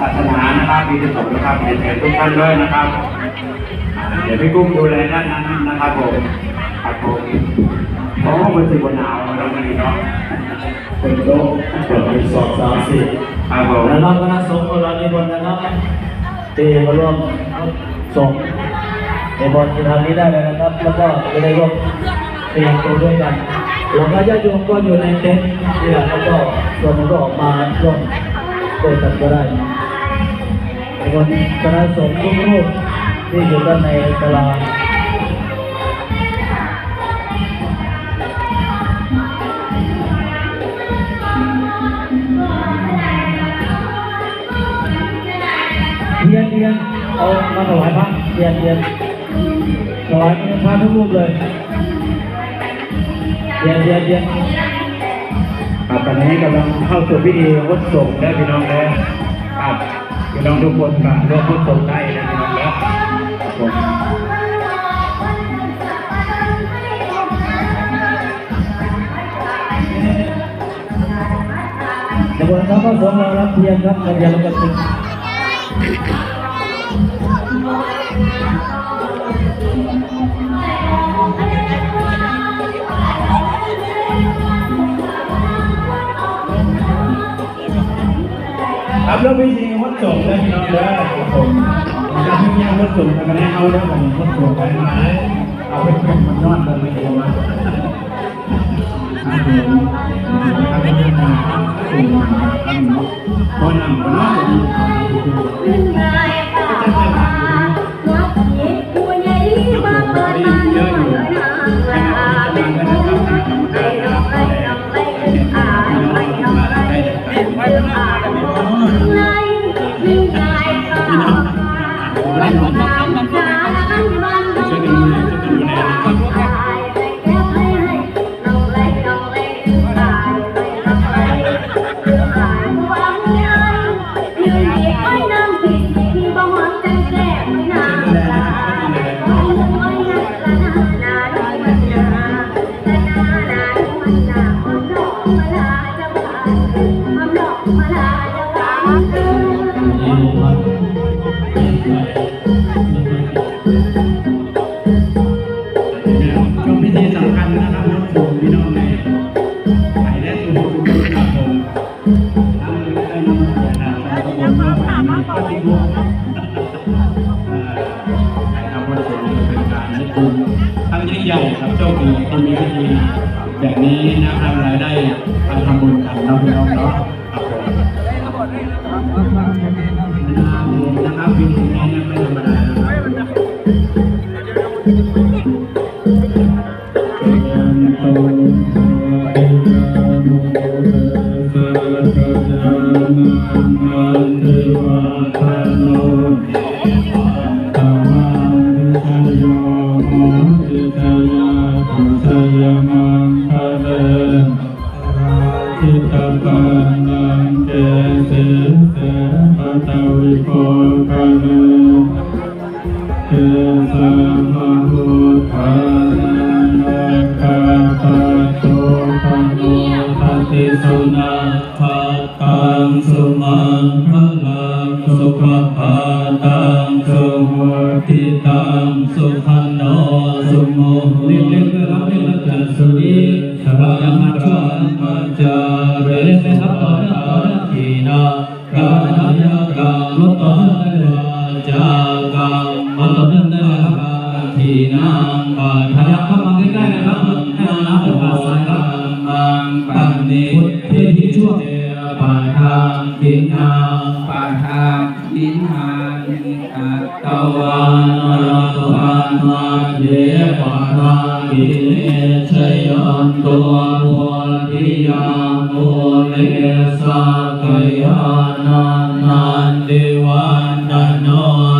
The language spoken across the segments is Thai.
ศาสนานะครับพิธีสงฆ์นะครับเรียนเชิญทุกท่านด้วยนะครับอ่าเดี๋ยวพี่กุ้งดูแลด้านนั้นนะครับผมครับผมเพราะว่ามันสิบหนาวเราไม่เนาะเป็นโลกเกิดเป็นสองสามสี่ครับผมแล้วเราคณะสงฆ์ของเราในบนนะครับที่มาร่วมสงฆ์ในบนที่ทำนี้ได้เลยนะครับ แล้วก็จะได้ร่วมเตรียมตัวด้วยกันหลวงพ่อญาติโยมก็อยู่ในเต็นท์นี่แหละแล้วก็ส่วนมันก็ออกมาร่วม โดยกันก็ได้ในบนคณะสงฆ์ทุกรูปที่อยู่ด้านในตลาดเทียนเทียนเอามาถวายพระเทียนเทียนถวายพระทุกรูปเลยเทียนเทียนเทียน ครับตอนนี้กำลังเข้าสู่พิธีพุทธสงฆ์แล้วพี่น้องแล้วครับพี่น้องทุกคนก็ร่วมพุทธสงฆ์ได้นะพี่น้องแล้วครับผมในบนพระก็สงฆ์เรารับเทียนครับเทียนแล้วก็ติด ครับแล้วพิธีพุทธสงฆ์แล้วพี่น้องเด้อครับผมการที่ยังพุทธสงฆ์กันให้เอาแล้วกันพุทธสงฆ์ไปไหมเอาไปเป็นมันนอนกันเลยดีกว่า นอนะครับว่ามีปฏิบัตินะครับรถสูงเป็นการให้คุณทั้งยิ่งใหญ่ครับโชคดีที่มีวิธีแบบนี้นะครับรายได้ทำทำบุญกันเราะพี่องเนาะครับนะครับพิธีนี้ไม่ธรรมดานะครับ สุโมเรียกเรียกเรียกรับเรียกรับจันสุริสรายมัจจามัจจาเรสทัพปะนาทีนากาณยกามลดต่อได้วาจากามลดต่อเนื่องได้เลยครับทีนางปาทยักข้ามาใกล้ๆนะครับให้เอาน้ำจากปากซ้ายครับมังปันนิพุทธิทิช่วงปาทางทินาปาทาลินหานิอัตตตวาน รัตวันมาเยปานาอิเลชยันตัวโพธิยาโมเลสากยานันนันเดวันดานอยเอวัน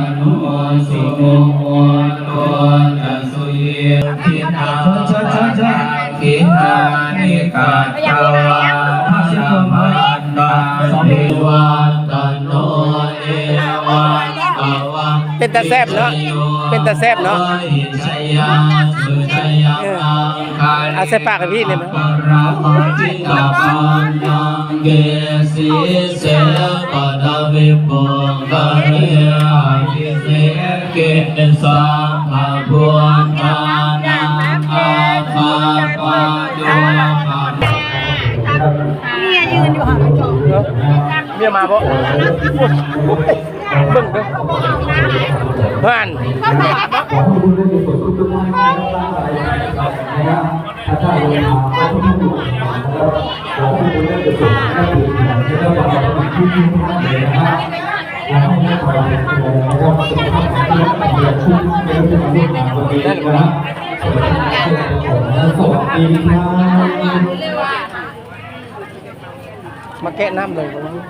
ตาแซบเนาะ เป็นตาแซบเนาะเอาใส่ปากให้พี่เลยไหมปราจิตาปันนังเก เมียมาบ่เบิ่งเด้อบ้านมาแกะน้ำเลยวันนี้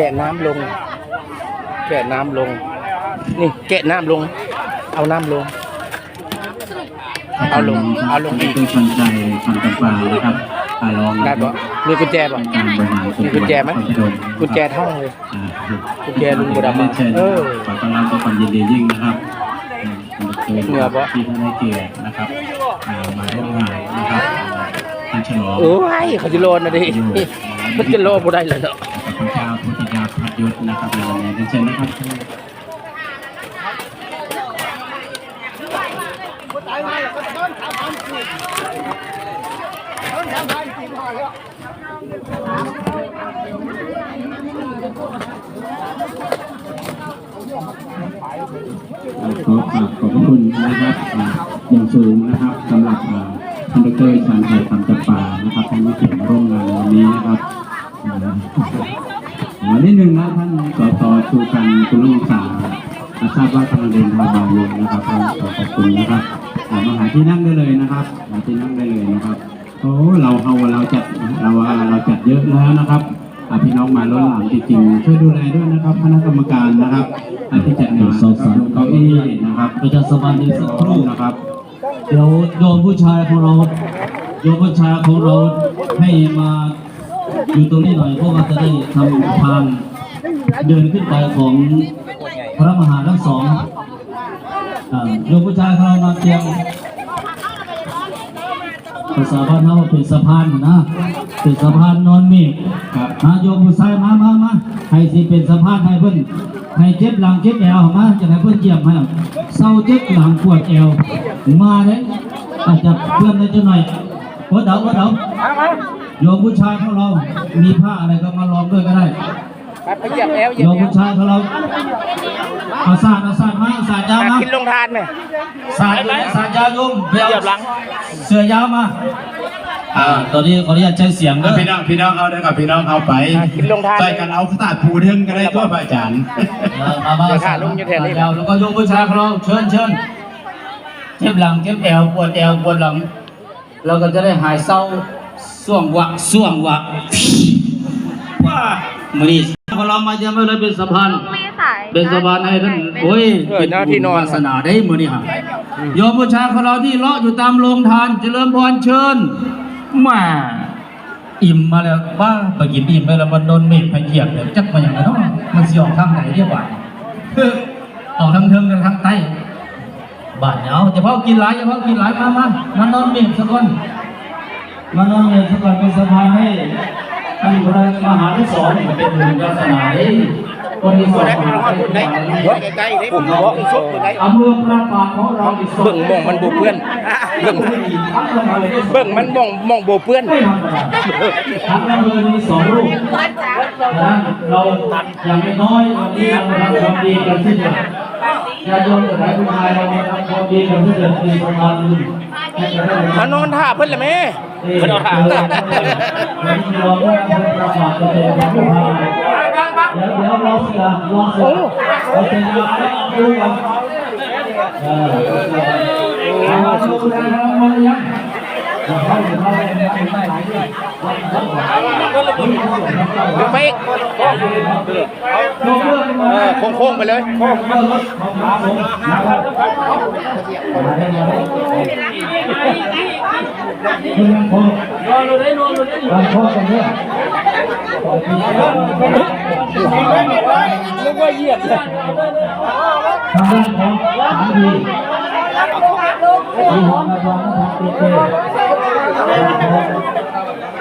แกะน้ำลง แกะน้ำลง นี่แกะน้ำลง เอาน้ำลง เอาลงเอาลงนี่คือคนใจคนจำปานะครับอ่าลองได้ปะมีกุญแจปะการบริหารส่วนมีกุญแจไหมจังวัดกุญแจเท่าเลยอ่ากุญแจลุงบุรพาเชิญเออขอต้อนรับด้วยความยินดียิ่งนะครับอืมเหนือปะที่ท่านได้เกียรตินะครับอ่ามาร่วมงานนะครับท่านฉลองโอ้ยเขาจะโลนนะดิมันจะโลนบ่ได้เลยเนาะขอบคุณเจ้า พัดยุทธนะครับในวันนี้เชิญนะครับขอฝากขอบพระคุณนะครับอย่างสูงนะครับสำหรับอ่าท่านดรชาญชัยคำจำปานะครับท่านที่เขียนร่วมงานในวันนี้นะครับ อ่าอ่านิดนึงนะท่านสสชูกันคุณลุงสาอ่าทราบว่ากำลังเดินทางมาอยู่นะครับขอขอบคุณนะครับอ่ามาหาที่นั่งได้เลยนะครับหาที่นั่งได้เลยนะครับโอ้เราเอาเราจัดเราว่าเราจัดเยอะแล้วนะครับอ่าพี่น้องมาล้นหลามจริงๆช่วยดูแลด้วยนะครับคณะกรรมการนะครับอ่าที่จัดงานสองสามเก้าอี้นะครับประชาสัมพันธ์อีกสักครู่นะครับ เดี๋ยวโยมผู้ชายของเราโยมผู้ชายของเราให้มา อยู่ตรงนี้หน่อยเพราะว่าจะได้ทำทางเดินขึ้นไปของพระมหาทั้งสองอ่าโยมผู้ชายของเรามาเตรียมภาษาบ้านเราเป็นสะพานนะเป็นสะพานนอนมฆครับมาโยมผู้ชายมามามาให้สิเป็นสะพานให้เพิ่นให้เจ็บหลังเจ็บแอวมาจะให้เพิ่นเยี่ยมให้เศร้าเจ็บหลังปวดแอวมาเลยอาจจะเพื่อนได้จังหน่อยโอ้เดาโอ้เดา โยมผู้ชายของเรา มีผ้าอะไรก็มาลองด้วยก็ได้ไปเหยียบแล้วเหยียโยบมแล้วผู้ชายของเราเอาสาดเอาสาดมาเอาสาดยาวมากินลงทานไหมสาดไหมสาดยาวโยมไปเหยียเอาบหลังเสือยาวมาอ่าตอนนี้ขออนุญาตใช้เสียงเด้อพี่น้องพี่น้องเอาเด้อกับพี่น้องเอาไปอะกินลงทาน ใส่กันเอาขนาดผูเทิงก็ได้ทั่วพระอาจารย์ เออมามาเดี๋ยวขาลงอยู่แถวนี้ สาดยาวแล้วก็โยมผู้ชายของเราเชิญเชิญเจ็บหลังเจ็บแอวปวดแอวปวดหลัง เราก็จะได้หายเศร้า ส่วงวะส่วงวะว้ามือนี้ของเรามาเยี่ยมไว้เลยเป็นสะพานเป็นสะพานให้ท่านโอ้ยเออหน้าที่นอนศาสนาได้มือนี่ฮะโยมผู้ชายของเราที่เลาะอยู่ตามโรงทานเจริญพรเชิญแมาอิ่มมาแล้วบ้าไปกินอิ่มไปแล้วมันโดนเมฆพเหยียบเนี่ยจักมาอย่างไรเนาะมันสิออกทางไหนเรียกว่าออกทางเทิงกันทางใต้บ้านเอาจะพ่อกินหลายจะพ่อกินหลายมามามันนอนเมฆสักคน มานอนเมฆสักคนเป็นสะพานให้ท่านพระมหาที่สองเนี่ยเป็นหนึ่งศาสนาได้คนที่สองใกล้ๆเลยผมบอกสุดใกล้อำเภอพระปาของเราเบิ่งมองมันโบเปื้อนเบิ่งเบิ่งมันมองมองโบเปื้อนทั้งอำเภอมีสองรูปเราอย่างน้อยวันนี้เราทำดีกันที่จะ ญาติโยมจะไหนผู้ชายเรามาทำความดีกันเพื่อเกิดปีประมาณนึงให้กระได้มานอนท่าเพิ่นเลยแม่เพิ่นเอาถามเพิ่นรอว่าเพิ่นประกาศจะเป็นผู้ชายเดี๋ยวเดี๋ยวรอเสียรอเสียเราเป็นยาแล้วดูกันเออมา ดูนะครับมายังเข้าเข้าไปในในหลายเรื่องดึงไปอีกเออโค้งๆไปเลยรอเลยรอเลยรอพ่อกันเนี่ยนึกว่าเหยียบเลยทางด้านของสามี ที่หอมาทองทางติดเต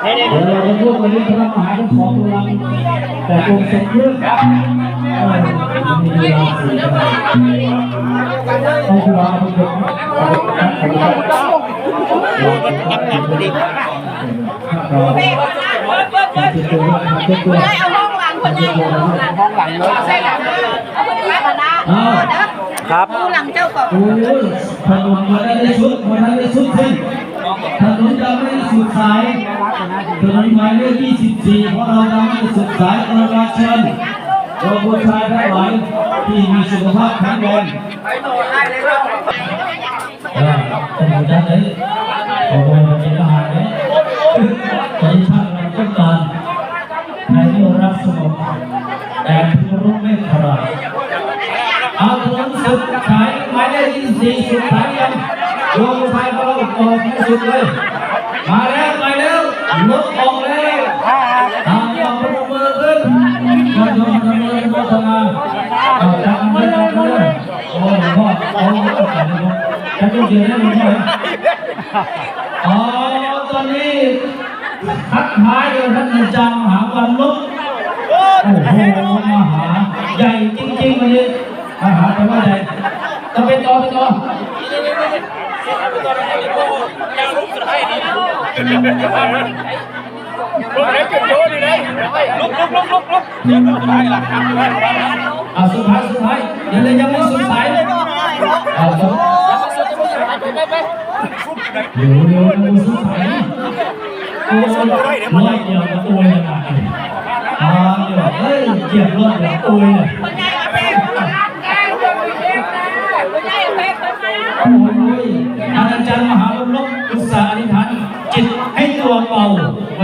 ะเดี๋ยวเราจะพูดกันเรื่องพระมหาทั้งสองตัวแต่องค์ทรงเครื่องเออมีเวลาสี่กันให้ครูบาผู้ชมเราได้เอาห้องหลังคนใหญ่เอาห้องหลังห้องหลังเลยใช่หลังเอาคนนี้มานะเออเด้อ ครับผู้หลังเจ้าก่อนโอ้ยถนนมาได้สุดมาได้สุดสิ้นถนนจะไม่สุดสายถนนหมายเลข24 เพราะเราจะไม่สุดสายประชาชนเราผู้ชายทั้งหลายที่มีสุขภาพแข็งแรงเออถนนด้านไหนโอ้ยเป็นทหารเนี่ย องเราอกให้สุดเลย มาแล้วไปแล้วรถออกแล้วทางออกพนมมือขึ้นก็ยอมทำเลยโมทนาเอาทำเลยทำเลยโอ้ยพ่อโอ้ยโอ้ยจะต้องเจอได้ไหมอ๋อตอนนี้ทักทายเลยท่านอาจารย์มหาวันลบโอ้โหมหาใหญ่จริงๆวันนี้มหาแปลว่าใหญ่จะไปต่อไปต่อ เอาสุดท้ายสุดท้ายเดี๋ยวเลยยังไม่สุดท้ายเลยเอาสุดเดี๋ยวเดี๋ยวยังไม่สุดท้ายโอ้ยร้อยเดียวก็โอ้ยขนาดนี้อ่าเดี๋ยวเฮ้ยเกียบร้อยเดียวเนี่ย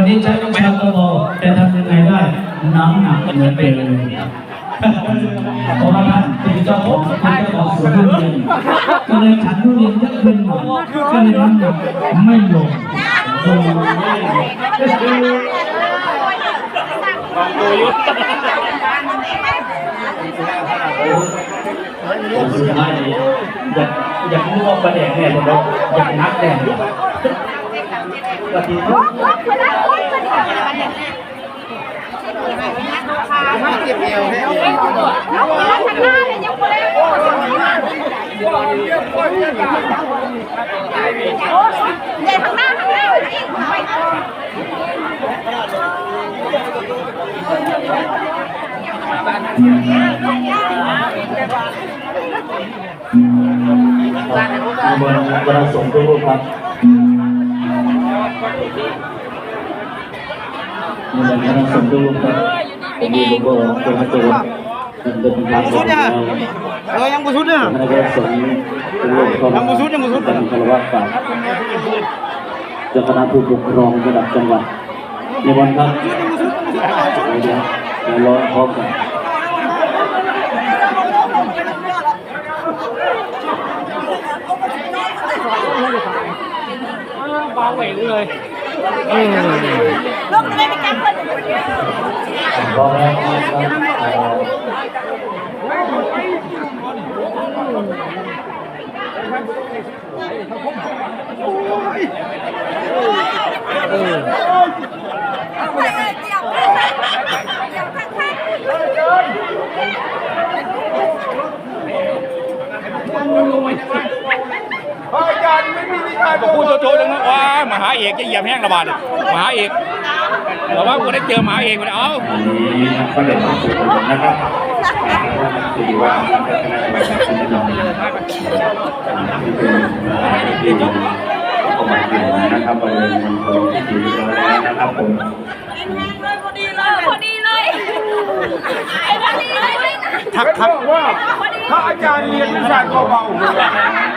วันนี้ใช้วิชาตัวเบาแต่ทำยังไงได้ น้ำหนักเหมือนเป็นเลยพราะว่าท่านเป็นเจ้าของเป็นเจ้าของสวนทุเรียนก็เลยฉันทุเรียนเยอะขึ้นหน่อยก็เลยน้ำหนักไม่ลงโอ้ยสุดท้ายนี้อยากอยากรู้ว่าประเด็นแน่ผมอยากนักแน่ปฏิทุก มาเก็บเอวให้เอาเอาคนละทางหน้าเลยยังคนละเดี๋ยวทางหน้าทางหน้าอีกหน่อยบนบนสงฆ์ทุกรูปครับ นี่เป็นคณะสงฆ์ทุกรูปครับผมมีโลโก้เป็นพระโจรเป็นเป็นพระสงแล้วเออยังบ่สุดเนี่ยคณะสงฆ์ทุกรูปครับยังบ่สุดยังบ่สุดเป็นคารวะฝ่ายเจ้าคณะผู้ปกครองระดับจังหวัดในวันครับเดี๋ยวเดี๋ยวเดี๋ยวรอพร้อมกันลู กไม่ไปจับคนรอแล้ว ครับอาจารย์ไม่มีบอกพูดโจๆจังนะว้ามหาเอกจะเหยียบแห้งระบาดมหาเอกแต่ว่ากูได้เจอมหาเอกไปแล้วเอ้าอันนี้ก็เด็กต้องสุขนะครับสี่ว่าจะคณะกรรมการที่จะนำที่เป็นประมาณนะครับบริเวณมณฑลที่สี่ร้อยนะครับผมพอดีเลยพอดีเลยพอดีเลย ทักทักว่า ถ้าอาจารย์เรียนวิชาเบาๆ